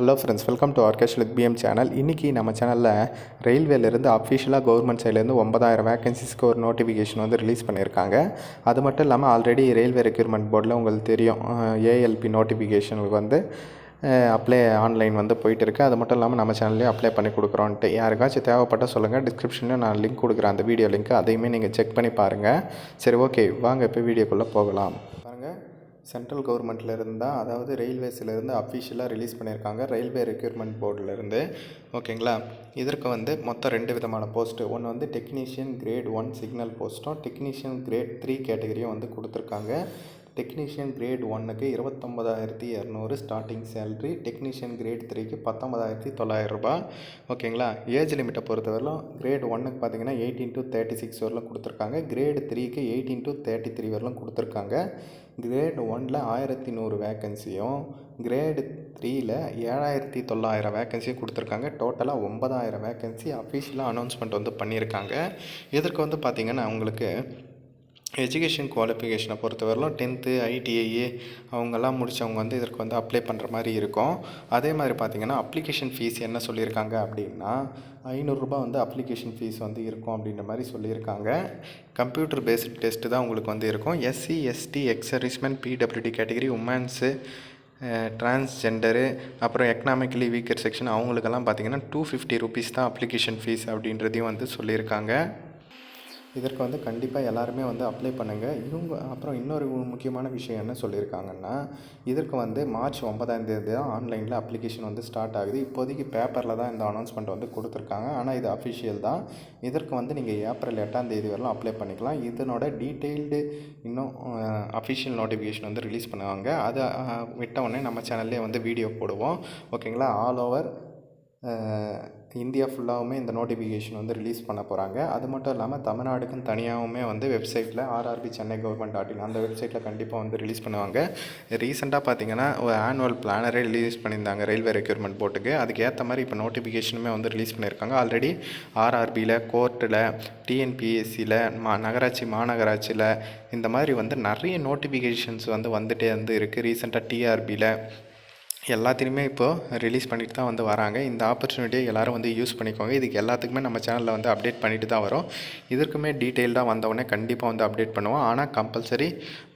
Hello friends welcome to Arkesh with PM channel இன்றைக்கி நம்ம சேனலில் ரயில்வேலேருந்து அஃபிஷியலாக கவர்மெண்ட் சைட்லேருந்து ஒன்பதாயிரம் வேகன்சிஸ்க்கு ஒரு நோட்டிஃபிகேஷன் வந்து ரிலீஸ் பண்ணியிருக்காங்க. அது மட்டும் இல்லாமல் ஆல்ரெடி ரயில்வே ரெக்யூர்மெண்ட் போர்டில் உங்களுக்கு தெரியும் ஏஎல்பி நோட்டிஃபிகேஷனுக்கு வந்து அப்ளை ஆன்லைன் வந்து போயிட்டு இருக்குது அது மட்டும் இல்லாமல் நம்ம சேனல்லையும் அப்ளை பண்ணி கொடுக்குறோன்ட்டு. யாருக்காச்சும் தேவைப்பட்டால் சொல்லுங்கள் டிஸ்கிரிப்ஷனில் நான் லிங்க் கொடுக்குறேன். அந்த வீடியோ லிங்க் அதையுமே நீங்கள் செக் பண்ணி பாருங்கள் சரி ஓகே வாங்க இப்போ வீடியோக்குள்ளே போகலாம். சென்ட்ரல் கவர்மெண்ட்லேருந்து இருந்தால் அதாவது ரயில்வேஸ்லேருந்து அஃபிஷியலாக ரிலீஸ் பண்ணியிருக்காங்க ரயில்வே ரெக்யூர்மெண்ட் போர்டிலேருந்து. ஓகேங்களா? இதற்கு வந்து மொத்தம் ரெண்டு விதமான போஸ்ட்டு. ஒன்று வந்து டெக்னீஷியன் கிரேட் ஒன் சிக்னல் போஸ்ட்டும் டெக்னீஷியன் கிரேட் த்ரீ கேட்டகரியும் வந்து கொடுத்துருக்காங்க. டெக்னீஷியன் கிரேட் ஒன்னுக்கு இருபத்தொம்பதாயிரத்தி இரநூறு ஸ்டார்டிங் சேல்ரி. டெக்னீஷியன் கிரேட் த்ரீக்கு பத்தொம்பதாயிரத்தி தொள்ளாயிரம் ரூபாய். ஓகேங்களா? ஏஜ் லிமிட்டை பொறுத்தவரையிலும் கிரேட் ஒன்னுக்கு பார்த்தீங்கன்னா எயிட்டீன் டு தேர்ட்டி சிக்ஸ் வரலும் கொடுத்துருக்காங்க. கிரேடு த்ரீக்கு எயிட்டீன் டு தேர்ட்டி த்ரீ வரலும் கொடுத்துருக்காங்க. கிரேட் ஒனில் ஆயிரத்தி நூறு வேக்கன்சியும் கிரேடு த்ரீயில் ஏழாயிரத்தி தொள்ளாயிரம் வேக்கன்சியும் கொடுத்துருக்காங்க. டோட்டலாக ஒன்பதாயிரம் வேக்கன்சி அஃபிஷியலாக அனௌன்ஸ்மெண்ட் வந்து பண்ணியிருக்காங்க. இதற்கு வந்து பார்த்திங்கன்னா உங்களுக்கு எஜுகேஷன் குவாலிஃபிகேஷனை பொறுத்தவரையிலும் டென்த்து ஐடிஐஏ அவங்கெல்லாம் முடித்தவங்க வந்து இதற்கு வந்து அப்ளை பண்ணுற மாதிரி இருக்கும். அதே மாதிரி பார்த்திங்கன்னா அப்ளிகேஷன் ஃபீஸ் என்ன சொல்லியிருக்காங்க அப்படின்னா ஐநூறுரூபா வந்து அப்ளிகேஷன் ஃபீஸ் வந்து இருக்கும் அப்படின்ற மாதிரி சொல்லியிருக்காங்க. கம்ப்யூட்டர் பேஸ்டு டெஸ்ட்டு தான் உங்களுக்கு வந்து இருக்கும். SC ST ex PWD category womens transgender அப்புறம் எக்கனாமிக்கலி வீக்கர் செக்ஷன் அவங்களுக்கெல்லாம் பார்த்திங்கன்னா டூ ஃபிஃப்டி ருபீஸ் தான் அப்ளிகேஷன் ஃபீஸ் அப்படின்றதையும் வந்து சொல்லியிருக்காங்க. இதற்கு வந்து கண்டிப்பாக எல்லாருமே வந்து அப்ளை பண்ணுங்கள் இவங்க அப்புறம் இன்னொரு முக்கியமான விஷயம் என்ன சொல்லியிருக்காங்கன்னா இதற்கு வந்து மார்ச் ஒன்பதாம் தேதி தான் ஆன்லைனில் அப்ளிகேஷன் வந்து ஸ்டார்ட் ஆகுது. இப்போதைக்கு பேப்பரில் தான் இந்த அனௌன்ஸ்மெண்ட் வந்து கொடுத்துருக்காங்க. ஆனால் இது அஃபிஷியல் தான். இதற்கு வந்து நீங்கள் ஏப்ரல் எட்டாம் தேதி வரலாம் அப்ளை பண்ணிக்கலாம். இதனோட டீட்டெயில்டு இன்னும் அஃபிஷியல் நோட்டிஃபிகேஷன் வந்து ரிலீஸ் பண்ணுவாங்க. அதை விட்ட உடனே நம்ம சேனல்லே வந்து வீடியோ போடுவோம். ஓகேங்களா ஆல் ஓவர் இந்தியா ஃபுல்லாகவுமே இந்த நோட்டிஃபிகேஷன் வந்து ரிலீஸ் பண்ண போகிறாங்க அது மட்டும் இல்லாமல் தமிழ்நாடுக்குன்னு தனியாகவுமே வந்து வெப்சைட்டில் RRB Chennai government dot in அந்த வெப்சைட்டில் கண்டிப்பாக வந்து ரிலீஸ் பண்ணுவாங்க. ரீசெண்டாக பார்த்தீங்கன்னா ஒரு ஆனுவல் பிளானரே ரிலீஸ் பண்ணியிருந்தாங்க ரயில்வே ரெக்யூர்மெண்ட் போர்ட்டுக்கு அதுக்கு ஏற்ற மாதிரி இப்போ நோட்டிஃபிகேஷனுமே வந்து ரிலீஸ் பண்ணியிருக்காங்க. ஆல்ரெடி ஆர்ஆர்பியில் கோர்ட்டில் டிஎன்பிஎஸ்சியில் மா நகராட்சி மாநகராட்சியில் இந்த மாதிரி வந்து நிறைய நோட்டிஃபிகேஷன்ஸ் வந்து வந்துகிட்டே வந்து இருக்குது ரீசெண்டாக டிஆர்பியில் எல்லாத்தையுமே இப்போது ரிலீஸ் பண்ணிட்டு தான் வந்து வராங்க. இந்த ஆப்பர்ச்சுனிட்டியை எல்லோரும் வந்து யூஸ் பண்ணிக்கோங்க. இதுக்கு எல்லாத்துக்குமே நம்ம சேனலில் வந்து அப்டேட் பண்ணிட்டு தான் வரோம். இதற்குமே டீட்டெயில்டாக வந்தவுடனே கண்டிப்பாக வந்து அப்டேட் பண்ணுவோம். ஆனால் கம்பல்சரி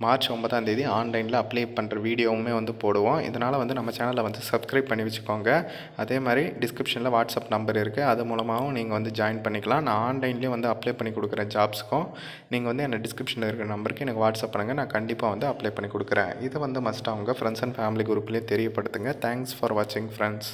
மார்ச் ஒன்பதாம் தேதி ஆன்லைனில் அப்ளை பண்ணுற வீடியோவுமே வந்து போடுவோம். இதனால் வந்து நம்ம சேனலை வந்து சப்ஸ்கிரைப் பண்ணி வச்சுக்கோங்க. அதே மாதிரி டிஸ்கிரிப்ஷனில் வாட்ஸ்அப் நம்பர் இருக்குது அது மூலமாகவும் நீங்கள் வந்து ஜாயின் பண்ணிக்கலாம். நான் ஆன்லைன்லேயும் வந்து அப்ளை பண்ணி கொடுக்குறேன் ஜாப்ஸுக்கும் நீங்கள் வந்து என்ன டிஸ்கிரிப்ஷனில் இருக்கிற நம்பருக்கு எனக்கு வாட்ஸ்அப் பண்ணுங்கள் நான் கண்டிப்பாக வந்து அப்ளை பண்ணி கொடுக்குறேன். இதை வந்து மஸ்ட்டாக உங்கள் ஃப்ரெண்ட்ஸ் அண்ட் ஃபேமிலி குரூப்லேயே தெரியப்படுத்துங்க. தேங்க்ஸ் ஃபார் வாட்சிங் ஃப்ரெண்ட்ஸ்